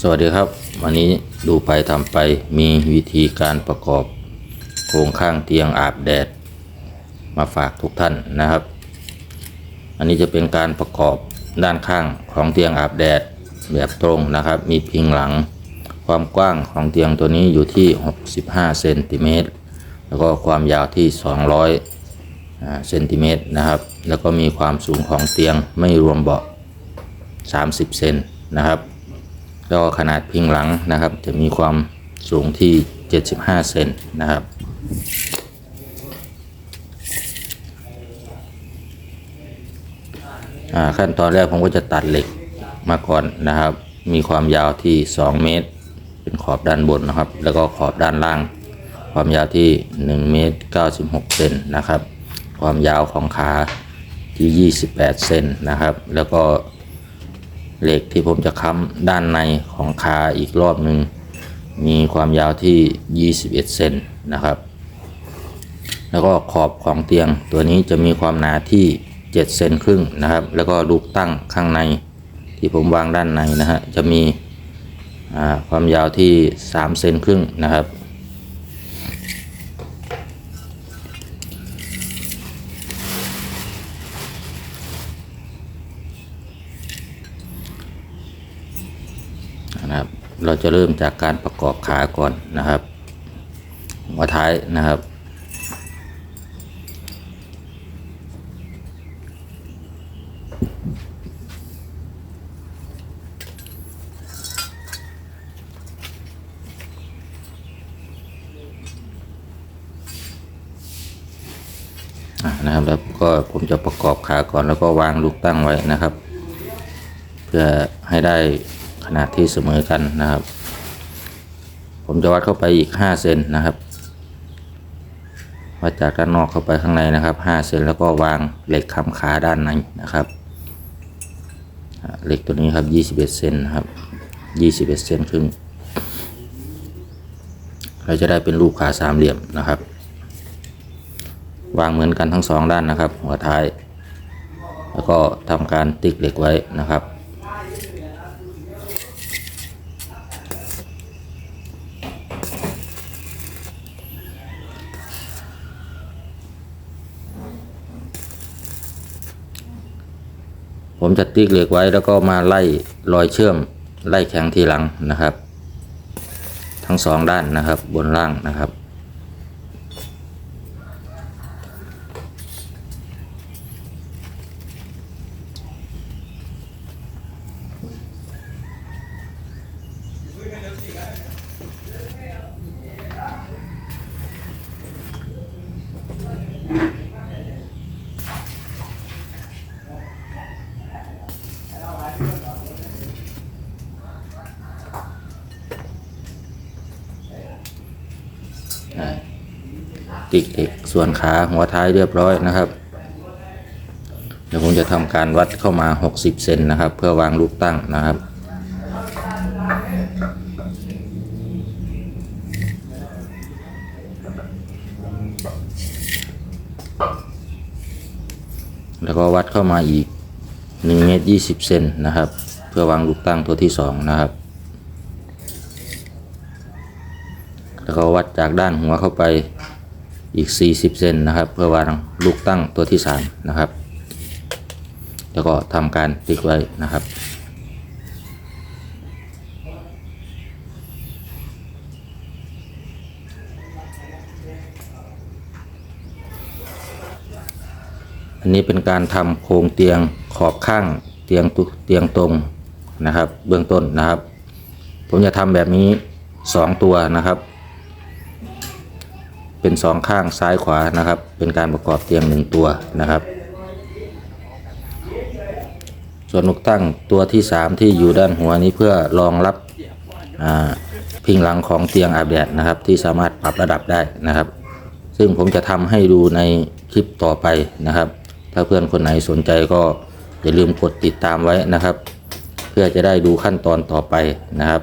สวัสดีครับ วันนี้ดูไปทำไปมีวิธีการประกอบโครงข้างเตียงอาบแดด มาฝากทุกท่านนะครับ อันนี้จะเป็นการประกอบด้านข้างของเตียงอาบแดดแบบตรงนะครับ มีพิงหลัง ความกว้างของเตียงตัวนี้อยู่ที่ 65เซนติเมตรแล้วก็ความยาวที่ 200อ่าเซนติเมตรนะครับ แล้วก็มีความสูงของเตียงไม่รวมเบาะ 30 เซนนะครับ แล้วก็ขนาดพิงหลังนะครับ จะมีความสูงที่ 75 เซนนะครับอ่าขั้นตอนแรกผมก็จะตัดเหล็กมาก่อนนะครับ มีความยาวที่ 2 เมตร เป็นขอบด้านบนนะครับ แล้วก็ขอบด้านล่าง ความยาวที่1เมตร96 เซนนะครับ ความยาวของขาที่ 28 เซนนะครับ แล้วก็ เหล็กที่ผมจะค้ำด้านในของขาอีกรอบหนึ่งมีความยาวที่ 21 เซนนะครับ แล้วก็ขอบของเตียงตัวนี้จะมีความหนาที่ 7 เซนครึ่งนะครับ แล้วก็ลูกตั้งข้างในที่ผมวางด้านในนะฮะจะมีความยาวที่ 3 เซนครึ่งนะครับ นะครับ เราจะเริ่มจากการประกอบขาก่อนนะครับหัวท้ายนะครับ นะครับแล้วก็ผมจะประกอบขาก่อนแล้วก็วางลูกตั้งไว้นะครับ เพื่อให้ได้ ขนาดที่เสมอกันนะครับ ผมจะวัดเข้าไปอีก 5 เซนนะครับ วัดจากด้านนอกเข้าไปข้างในนะครับ 5 เซนแล้วก็วางเหล็กค้ำขาด้านในนะครับ เหล็กตัวนี้ครับ 21 เซนนะครับ 21 เซนครึ่ง เราจะได้เป็นรูปขาสามเหลี่ยมนะครับ วางเหมือนกันทั้งสองด้านนะครับ หัวท้าย แล้วก็ทำการติ๊กเหล็กไว้นะครับ ผมจะติ๊กเหล็กไว้แล้วก็มาไล่รอยเชื่อมไล่แข็งทีหลังนะครับ ทั้งสองด้านนะครับบนล่างนะครับ ติกเหล็กส่วนขาหัวท้ายเรียบร้อยนะครับ เดี๋ยวผมจะทำการวัดเข้ามา 60 เซนนะครับ เพื่อวางลูกตั้งนะครับแล้วก็วัดเข้ามาอีก1เมตร20 เซนนะครับ เพื่อวางลูกตั้งตัวที่ 2 นะครับ แล้วก็วัดจากด้านหัวเข้าไปอีก 40 เซนนะครับ เพื่อวางลูกตั้งตัวที่ 3 นะครับ แล้วก็ทำการติ๊กไว้นะครับอันนี้เป็นการทำโครงเตียงขอบข้างเตียงตุเตียงตรงนะครับ เบื้องต้นนะครับ ผมจะทำแบบนี้ 2 ตัวนะครับ เป็นสองข้างซ้ายขวานะครับ เป็นการประกอบเตียงหนึ่งตัวนะครับ ส่วนลูกตั้งตัวที่ 3 ที่อยู่ด้านหัวนี้เพื่อรองรับพิงหลังของเตียงอาบแดดนะครับ ที่สามารถปรับระดับได้นะครับ ซึ่งผมจะทำให้ดูในคลิปต่อไปนะครับ ถ้าเพื่อนคนไหนสนใจก็อย่าลืมกดติดตามไว้นะครับ เพื่อจะได้ดูขั้นตอนต่อไปนะครับ